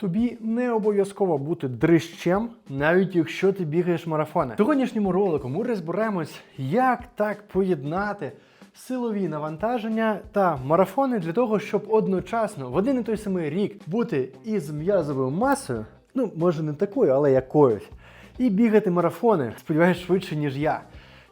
Тобі не обов'язково бути дрищем, навіть якщо ти бігаєш марафони. Сьогоднішньому ролику ми розберемось, як так поєднати силові навантаження та марафони для того, щоб одночасно в один і той самий рік бути із м'язовою масою, ну може не такою, але якоюсь, і бігати марафони, сподіваюсь, швидше, ніж я.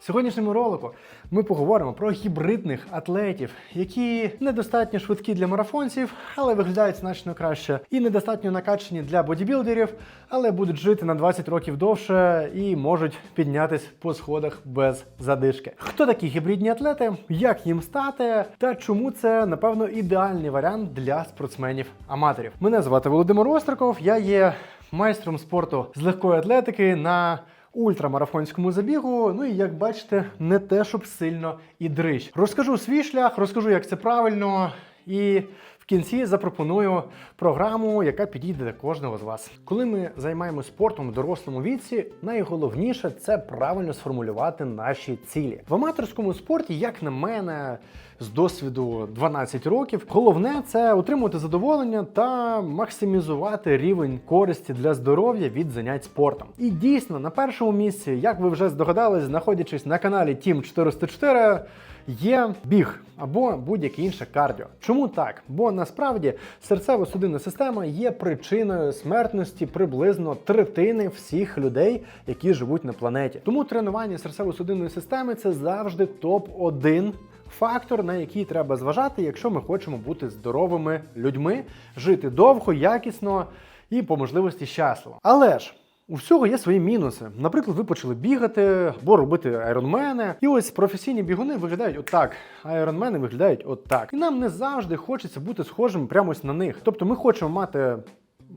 В сьогоднішньому ролику ми поговоримо про гібридних атлетів, які недостатньо швидкі для марафонців, але виглядають значно краще, і недостатньо накачані для бодібілдерів, але будуть жити на 20 років довше і можуть піднятись по сходах без задишки. Хто такі гібридні атлети, як їм стати, та чому це напевно ідеальний варіант для спортсменів-аматорів? Мене звати Володимир Остриков, я є майстром спорту з легкої атлетики на ультрамарафонському забігу. Ну і як бачите, не те, щоб сильно і дрищ. Розкажу свій шлях, розкажу, як це правильно, і кінці запропоную програму, яка підійде для кожного з вас. Коли ми займаємося спортом в дорослому віці, найголовніше це правильно сформулювати наші цілі. В аматорському спорті, як на мене, з досвіду 12 років, головне це отримувати задоволення та максимізувати рівень користі для здоров'я від занять спортом. І дійсно на першому місці, як ви вже здогадались, знаходячись на каналі Team 404, є біг або будь-яке інше кардіо. Чому так? Бо насправді серцево-судинна система є причиною смертності приблизно третини всіх людей, які живуть на планеті. Тому тренування серцево-судинної системи це завжди топ-1 фактор, на який треба зважати, якщо ми хочемо бути здоровими людьми, жити довго, якісно і по можливості щасливо. Але ж. У всього є свої мінуси. Наприклад, ви почали бігати або робити айронмени. І ось професійні бігуни виглядають отак. А айронмени виглядають отак. І нам не завжди хочеться бути схожим прямо ось на них. Тобто ми хочемо мати.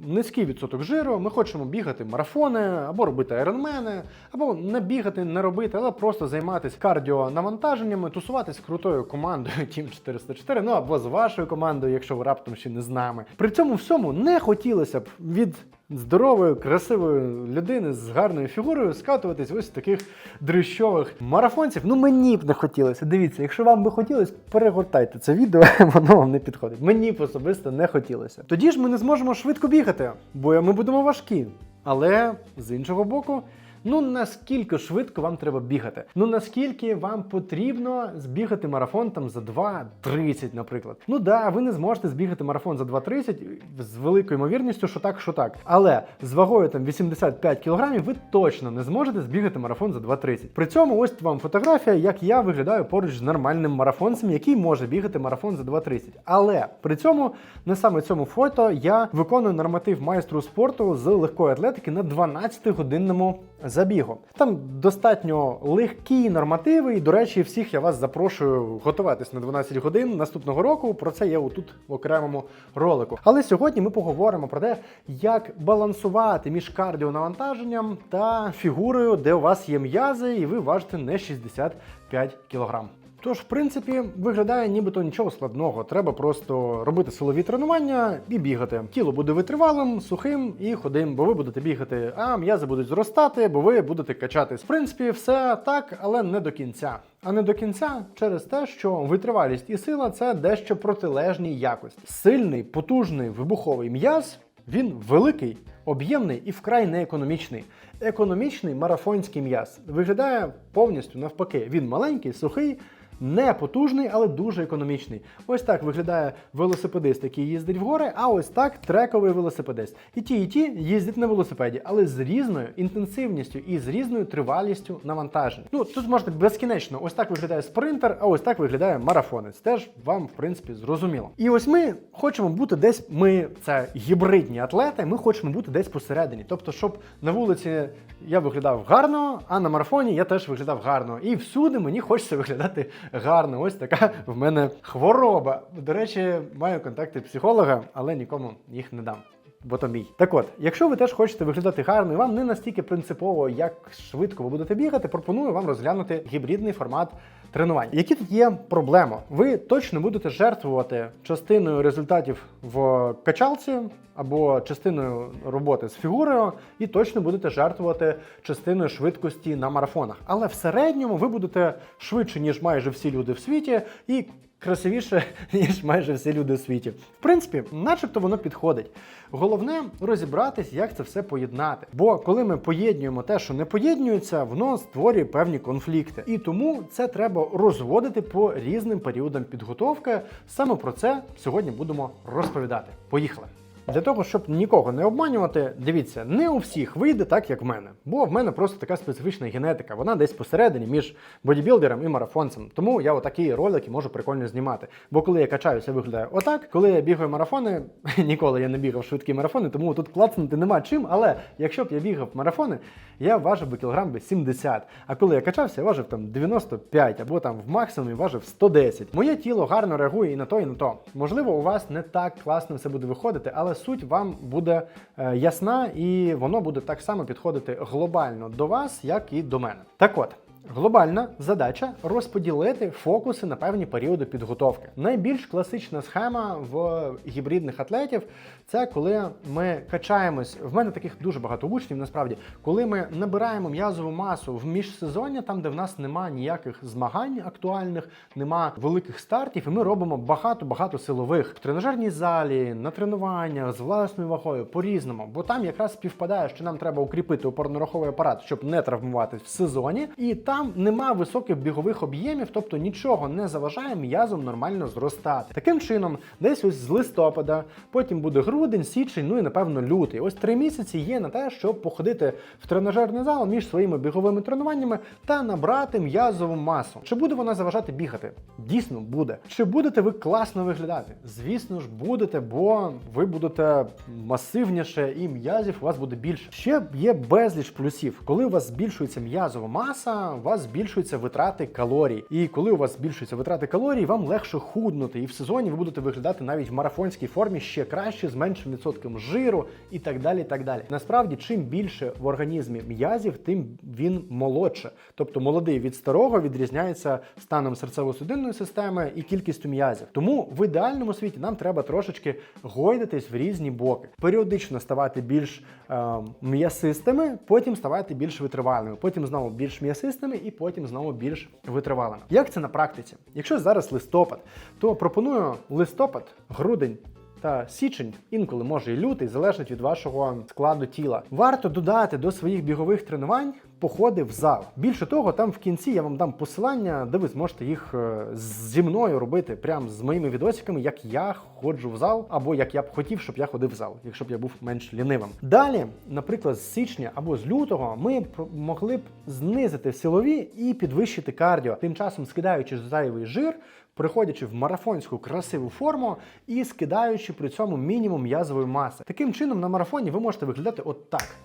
Низький відсоток жиру, ми хочемо бігати марафони, або робити айронмени, або не бігати, не робити, але просто займатися кардіонавантаженнями, тусуватись крутою командою Team 404, ну або з вашою командою, якщо ви раптом ще не з нами. При цьому всьому не хотілося б від здорової, красивої людини з гарною фігурою скатуватись ось в таких дрищових марафонців. Ну мені б не хотілося. Дивіться, якщо вам би хотілося, перегортайте це відео, воно вам не підходить. Мені б особисто не хотілося. Тоді ж ми не зможемо швидко бігати, бо ми будемо важкі. Але з іншого боку. Ну наскільки швидко вам треба бігати? Ну наскільки вам потрібно збігати марафон там за 2.30, наприклад. Ну да, ви не зможете збігати марафон за 2.30 з великою ймовірністю, що так, що так. Але з вагою там 85 кілограмів ви точно не зможете збігати марафон за 2.30. При цьому ось вам фотографія, як я виглядаю поруч з нормальним марафонцем, який може бігати марафон за 2.30. Але при цьому на саме цьому фото я виконую норматив майстру спорту з легкої атлетики на 12-годинному забігу. Там достатньо легкі нормативи, і, до речі, всіх я вас запрошую готуватись на 12 годин наступного року. Про це є отут в окремому ролику. Але сьогодні ми поговоримо про те, як балансувати між кардіонавантаженням та фігурою, де у вас є м'язи, і ви важите не 65 кг. Тож, в принципі, виглядає нібито нічого складного. Треба просто робити силові тренування і бігати. Тіло буде витривалим, сухим і ходим, бо ви будете бігати, а м'язи будуть зростати, бо ви будете качатись. В принципі, все так, але не до кінця. А не до кінця через те, що витривалість і сила це дещо протилежні якості. Сильний, потужний вибуховий м'яз. Він великий, об'ємний і вкрай неекономічний. Економічний марафонський м'яз виглядає повністю навпаки. Він маленький, сухий. Не потужний, але дуже економічний. Ось так виглядає велосипедист, який їздить в гори, а ось так трековий велосипедист. І ті, і ті їздять на велосипеді, але з різною інтенсивністю і з різною тривалістю навантажень. Ну тут можна безкінечно. Ось так виглядає спринтер, а ось так виглядає марафонець. Теж вам, в принципі, зрозуміло. І ось ми хочемо бути десь. Ми це гібридні атлети. Ми хочемо бути десь посередині. Тобто, щоб на вулиці я виглядав гарно, а на марафоні я теж виглядав гарно. І всюди мені хочеться виглядати гарно. Ось така в мене хвороба. До речі, маю контакти психолога, але нікому їх не дам. Бо то мій. Так от, якщо ви теж хочете виглядати гарно, і вам не настільки принципово, як швидко ви будете бігати, пропоную вам розглянути гібридний формат тренувань. Які тут є проблеми? Ви точно будете жертвувати частиною результатів в качалці або частиною роботи з фігурою, і точно будете жертвувати частиною швидкості на марафонах. Але в середньому ви будете швидше, ніж майже всі люди в світі, і красивіше, ніж майже всі люди у світі. В принципі, начебто воно підходить. Головне розібратись, як це все поєднати. Бо коли ми поєднуємо те, що не поєднується, воно створює певні конфлікти. І тому це треба розводити по різним періодам підготовки. Саме про це сьогодні будемо розповідати. Поїхали! Для того, щоб нікого не обманювати, дивіться, не у всіх вийде так, як в мене. Бо в мене просто така специфічна генетика. Вона десь посередині між бодібілдером і марафонцем. Тому я отакі ролики можу прикольно знімати. Бо коли я качаюся, виглядаю отак. Коли я бігаю марафони, ніколи я не бігав швидкі марафони, тому тут клацнути нема чим. Але якщо б я бігав марафони, я важив би кілограм би 70. А коли я качався, я важив там 95 або там в максимумі важив 110. Моє тіло гарно реагує і на то, і на то. Можливо, у вас не так класно все буде виходити, але суть вам буде е, ясна, і воно буде так само підходити глобально до вас, як і до мене. Так от. Глобальна задача розподілити фокуси на певні періоди підготовки. Найбільш класична схема в гібридних атлетів це коли ми качаємось. В мене таких дуже багато учнів. Насправді, коли ми набираємо м'язову масу в міжсезоння, там де в нас нема ніяких змагань актуальних, нема великих стартів, і ми робимо багато-багато силових в тренажерній залі, на тренуваннях з власною вагою по-різному, бо там якраз співпадає, що нам треба укріпити опорно-руховий апарат, щоб не травмуватись в сезоні, і там нема високих бігових об'ємів, тобто нічого не заважає м'язом нормально зростати. Таким чином, десь ось з листопада, потім буде грудень, січень, ну і напевно лютий. Ось три місяці є на те, щоб походити в тренажерний зал між своїми біговими тренуваннями та набрати м'язову масу. Чи буде вона заважати бігати? Дійсно буде. Чи будете ви класно виглядати? Звісно ж, будете, бо ви будете масивніше і м'язів у вас буде більше. Ще є безліч плюсів. Коли у вас збільшується м'язова маса, у вас збільшуються витрати калорій. І коли у вас збільшуються витрати калорій, вам легше худнути. І в сезоні ви будете виглядати навіть в марафонській формі ще краще, з меншим відсотком жиру і так далі. так далі. Насправді, чим більше в організмі м'язів, тим він молодше. Тобто молодий від старого відрізняється станом серцево-судинної системи і кількістю м'язів. Тому в ідеальному світі нам треба трошечки гойдатись в різні боки, періодично ставати більш е, м'ясистими, потім ставати більш витривалими, потім знову більш м'ясистими і потім знову більш витривалими. Як це на практиці? Якщо зараз листопад, то пропоную листопад, грудень. Та січень, інколи може і лютий, залежить від вашого складу тіла. Варто додати до своїх бігових тренувань походи в зал. Більше того, там в кінці я вам дам посилання, де ви зможете їх е, зі мною робити, прямо з моїми відосиками, як я ходжу в зал, або як я б хотів, щоб я ходив в зал, якщо б я був менш лінивим. Далі, наприклад, з січня або з лютого, ми могли б знизити силові і підвищити кардіо, тим часом скидаючи зайвий жир. Приходячи в марафонську красиву форму і скидаючи при цьому мінімум м'язової маси. Таким чином, на марафоні ви можете виглядати от так.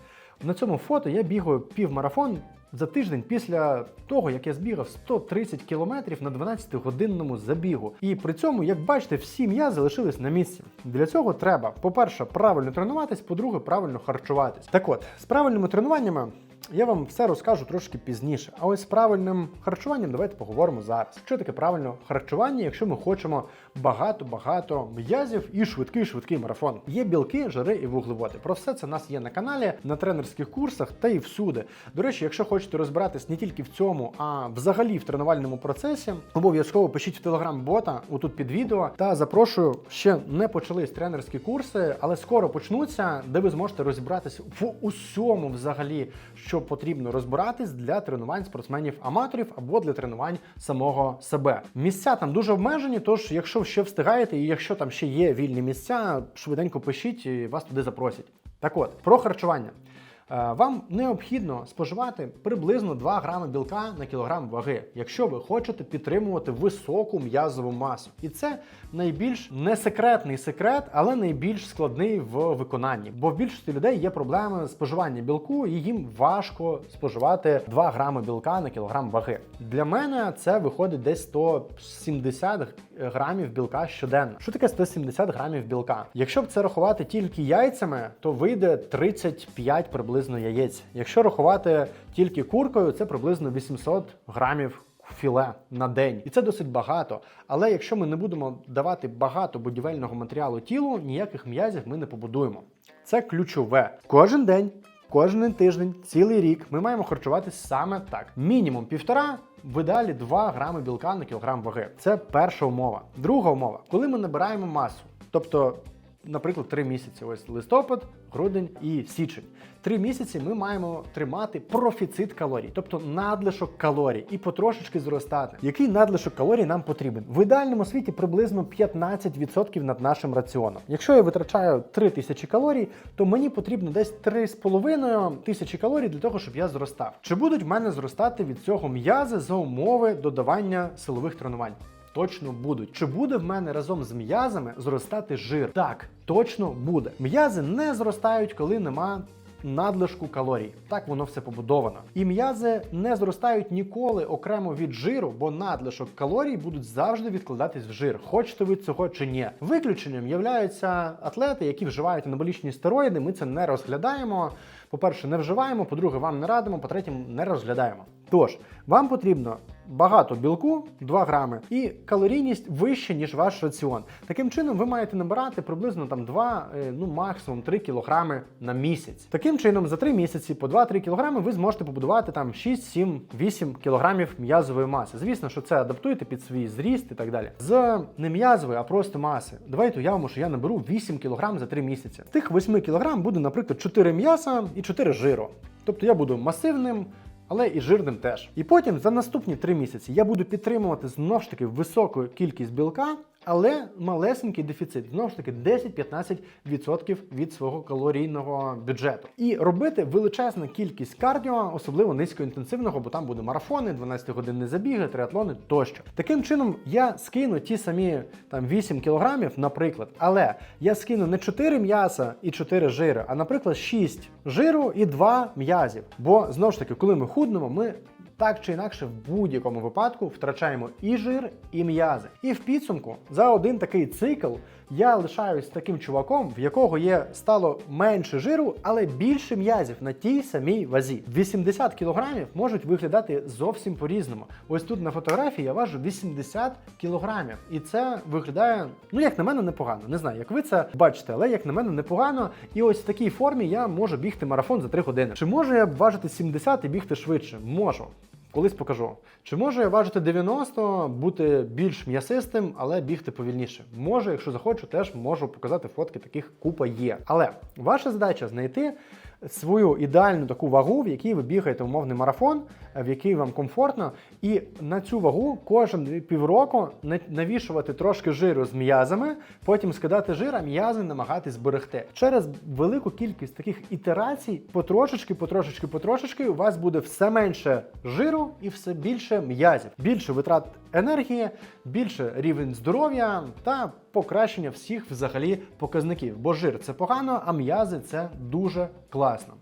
На цьому фото я бігаю півмарафон за тиждень після того, як я збігав 130 кілометрів на 12-годинному забігу. І при цьому, як бачите, всі м'язи лишились на місці. Для цього треба, по-перше, правильно тренуватись, по-друге, правильно харчуватись. Так от, з правильними тренуваннями. Я вам все розкажу трошки пізніше. А ось з правильним харчуванням давайте поговоримо зараз. Що таке правильне харчування, якщо ми хочемо багато-багато м'язів і швидкий швидкий марафон. Є білки, жири і вуглеводи. Про все це в нас є на каналі, на тренерських курсах та і всюди. До речі, якщо хочете розбиратись не тільки в цьому, а взагалі в тренувальному процесі, обов'язково пишіть в телеграм-бота отут під відео. Та запрошую, ще не почались тренерські курси, але скоро почнуться, де ви зможете розібратись в усьому взагалі, що потрібно розбиратись для тренувань спортсменів-аматорів або для тренувань самого себе. Місця там дуже обмежені, тож якщо ще встигаєте, і якщо там ще є вільні місця, швиденько пишіть і вас туди запросять. Так от, про харчування. Е, Вам необхідно споживати приблизно 2 грами білка на кілограм ваги, якщо ви хочете підтримувати високу м'язову масу. І це найбільш не секретний секрет, але найбільш складний в виконанні. Бо в більшості людей є проблеми споживання білку, і їм важко споживати 2 грами білка на кілограм ваги. Для мене це виходить десь 170 грамів білка щоденно. Що таке 170 грамів білка? Якщо б це рахувати тільки яйцями, то вийде 35 приблизно яєць. Якщо рахувати тільки куркою, це приблизно 800 грамів. Філе на день, і це досить багато. Але якщо ми не будемо давати багато будівельного матеріалу тілу, ніяких м'язів ми не побудуємо. Це ключове. Кожен день Кожен тиждень, цілий рік ми маємо харчуватися саме так. Мінімум півтора, в ідеалі 2 грами білка на кілограм ваги. Це перша умова. Друга умова, коли ми набираємо масу, тобто, наприклад, 3 місяці, ось листопад, грудень і січень. Три місяці ми маємо тримати профіцит калорій, тобто надлишок калорій, і потрошечки зростати. Який надлишок калорій нам потрібен? В ідеальному світі приблизно 15% над нашим раціоном. Якщо я витрачаю 3000 калорій, то мені потрібно десь 3,5 тисячі калорій для того, щоб я зростав. Чи будуть в мене зростати від цього м'язи за умови додавання силових тренувань? Точно будуть. Чи буде в мене разом з м'язами зростати жир? Так, точно буде. М'язи не зростають, коли нема надлишку калорій. Так воно все побудовано. І м'язи не зростають ніколи окремо від жиру, бо надлишок калорій будуть завжди відкладатись в жир, хочете ви цього чи ні. Виключенням являються атлети, які вживають анаболічні стероїди. Ми це не розглядаємо. По-перше, не вживаємо, по-друге, вам не радимо, по-третє, не розглядаємо. Тож, вам потрібно багато білку, 2 грами, і калорійність вища, ніж ваш раціон. Таким чином, ви маєте набирати приблизно там 2, е, ну максимум 3 кілограми на місяць. Таким чином, за 3 місяці по 2-3 кілограми ви зможете побудувати там 6, 7, 8 кілограмів м'язової маси. Звісно, що це адаптуєте під свій зріст і так далі. З не м'язової, а просто маси. Давайте уявимо, що я наберу 8 кілограм за 3 місяці. З тих 8 кілограм буде, наприклад, 4 м'яса і 4 жиру. Тобто я буду масивним, але і жирним теж. І потім за наступні три місяці я буду підтримувати знову ж таки високу кількість білка, але малесенький дефіцит, знову ж таки 10-15% від свого калорійного бюджету. І робити величезну кількість кардіо, особливо низькоінтенсивного, бо там буде марафони, 12-годинні забіги, триатлони тощо. Таким чином я скину ті самі там 8 кілограмів, наприклад, але я скину не 4 м'яса і 4 жири, а наприклад 6 жиру і 2 м'язів. Бо знову ж таки, коли ми худнемо, ми так чи інакше в будь-якому випадку втрачаємо і жир, і м'язи. І в підсумку за один такий цикл я лишаюсь таким чуваком, в якого є стало менше жиру, але більше м'язів на тій самій вазі. 80 кілограмів можуть виглядати зовсім по-різному. Ось тут на фотографії я важу 80 кілограмів, і це виглядає, ну як на мене, непогано. Не знаю, як ви це бачите, але як на мене непогано. І ось в такій формі я можу бігти марафон за 3 години. Чи можу я важити 70 і бігти швидше? Можу. Колись покажу. Чи можу я важити 90, бути більш м'ясистим, але бігти повільніше? Може, якщо захочу, теж можу показати фотки, таких купа є. Але ваша задача знайти свою ідеальну таку вагу, в якій ви бігаєте умовний марафон, в який вам комфортно, і на цю вагу кожен півроку на- навішувати трошки жиру з м'язами, потім скидати жир, а м'язи намагатись зберегти. Через велику кількість таких ітерацій, потрошечки, потрошечки, потрошечки, у вас буде все менше жиру і все більше м'язів, більше витрат енергії, більше рівень здоров'я та покращення всіх взагалі показників. Бо жир це погано, а м'язи це дуже класно.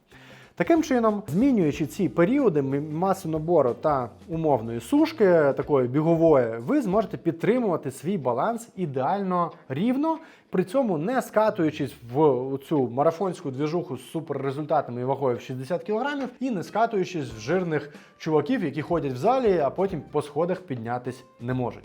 Таким чином, змінюючи ці періоди маси набору та умовної сушки, такої бігової, ви зможете підтримувати свій баланс ідеально рівно, при цьому не скатуючись в цю марафонську двіжуху з суперрезультатами і вагою в 60 кг, і не скатуючись в жирних чуваків, які ходять в залі, а потім по сходах піднятись не можуть.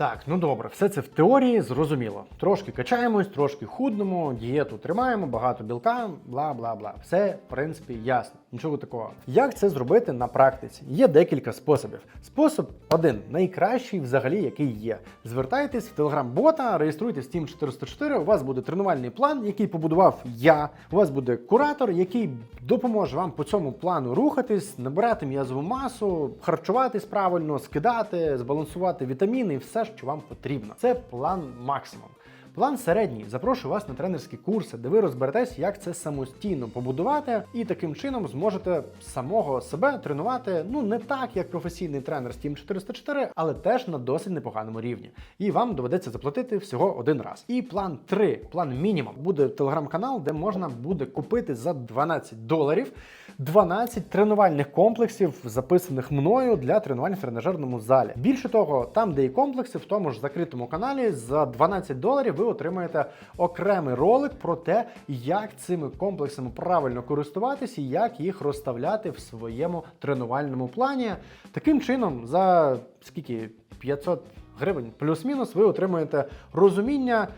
Так, ну добре, все це в теорії зрозуміло. Трошки качаємось, трошки худнемо, дієту тримаємо, багато білка, бла бла бла. Все, в принципі, ясно. Нічого такого. Як це зробити на практиці? Є декілька способів. Спосіб один, найкращий взагалі, який є. Звертайтесь в телеграм-бота, реєструйтесь в Team 404, у вас буде тренувальний план, який побудував я. У вас буде куратор, який допоможе вам по цьому плану рухатись, набирати м'язову масу, харчуватись правильно, скидати, збалансувати вітаміни і все, що вам потрібно. Це план максимум. План середній. Запрошую вас на тренерські курси, де ви розберетесь, як це самостійно побудувати, і таким чином зможете самого себе тренувати ну не так, як професійний тренер з Team 404, але теж на досить непоганому рівні. І вам доведеться заплатити всього один раз. І план 3, план мінімум, буде телеграм-канал, де можна буде купити за 12 доларів 12 тренувальних комплексів, записаних мною для тренувань в тренажерному залі. Більше того, там, де і комплекси, в тому ж закритому каналі за 12 доларів ви отримаєте окремий ролик про те, як цими комплексами правильно користуватись і як їх розставляти в своєму тренувальному плані. Таким чином, за скільки 500 гривень плюс-мінус, ви отримуєте розуміння.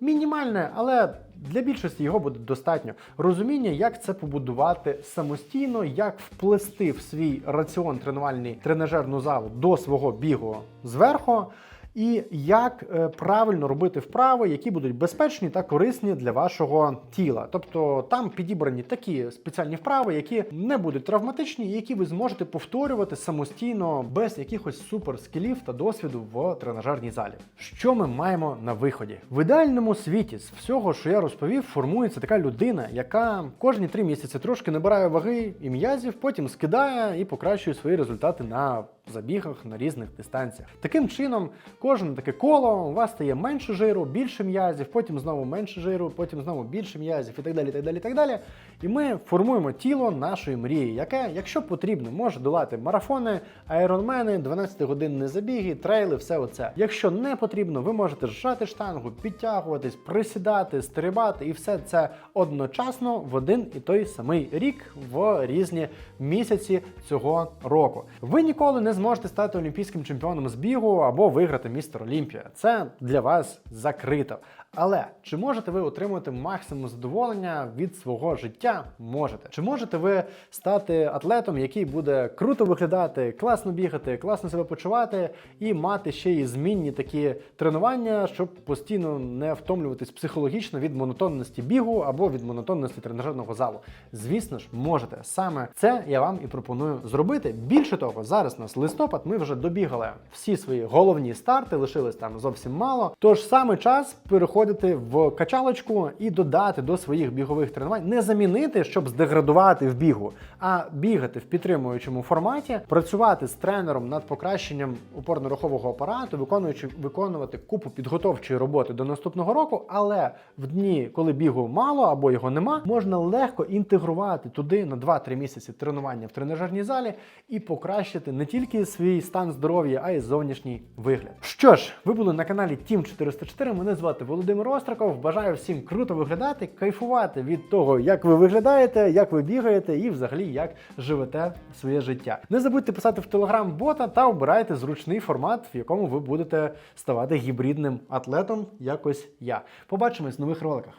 мінімальне, але для більшості його буде достатньо. Розуміння, як це побудувати самостійно, як вплести в свій раціон тренувальний тренажерну залу до свого бігу зверху. І як е, правильно робити вправи, які будуть безпечні та корисні для вашого тіла. Тобто там підібрані такі спеціальні вправи, які не будуть травматичні, і які ви зможете повторювати самостійно без якихось суперскілів та досвіду в тренажерній залі. Що ми маємо на виході? В ідеальному світі з всього, що я розповів, формується така людина, яка кожні три місяці трошки набирає ваги і м'язів, потім скидає і покращує свої результати на забігах на різних дистанціях. Таким чином, кожне таке коло у вас стає менше жиру, більше м'язів, потім знову менше жиру, потім знову більше м'язів і так далі. так далі, так далі. І ми формуємо тіло нашої мрії, яке, якщо потрібно, може долати марафони, айронмени, 12-годинні забіги, трейли, все оце. Якщо не потрібно, ви можете зжати штангу, підтягуватись, присідати, стрибати, і все це одночасно в один і той самий рік в різні місяці цього року. Ви ніколи не зможете стати олімпійським чемпіоном з бігу або виграти містер Олімпія. Це для вас закрито. Але чи можете ви отримувати максимум задоволення від свого життя? Можете. Чи можете ви стати атлетом, який буде круто виглядати, класно бігати, класно себе почувати і мати ще й змінні такі тренування, щоб постійно не втомлюватись психологічно від монотонності бігу або від монотонності тренажерного залу? Звісно ж, можете. Саме це я вам і пропоную зробити. Більше того, зараз у нас листопад, ми вже добігали всі свої головні старти, лишилось там зовсім мало. Тож саме час переходити в качалочку і додати до своїх бігових тренувань, не замінити, щоб здеградувати в бігу, а бігати в підтримуючому форматі, працювати з тренером над покращенням опорно-рухового апарату, виконуючи виконувати купу підготовчої роботи до наступного року. Але в дні, коли бігу мало або його нема, можна легко інтегрувати туди на 2-3 місяці тренування в тренажерній залі і покращити не тільки свій стан здоров'я, а й зовнішній вигляд. Що ж, ви були на каналі Team 404. Мене звати Володимир Остраков. Бажаю всім круто виглядати, кайфувати від того, як ви виглядаєте, як ви бігаєте, і взагалі як живете своє життя. Не забудьте писати в телеграм бота та обирайте зручний формат, в якому ви будете ставати гібридним атлетом, якось я. Побачимось в нових роликах.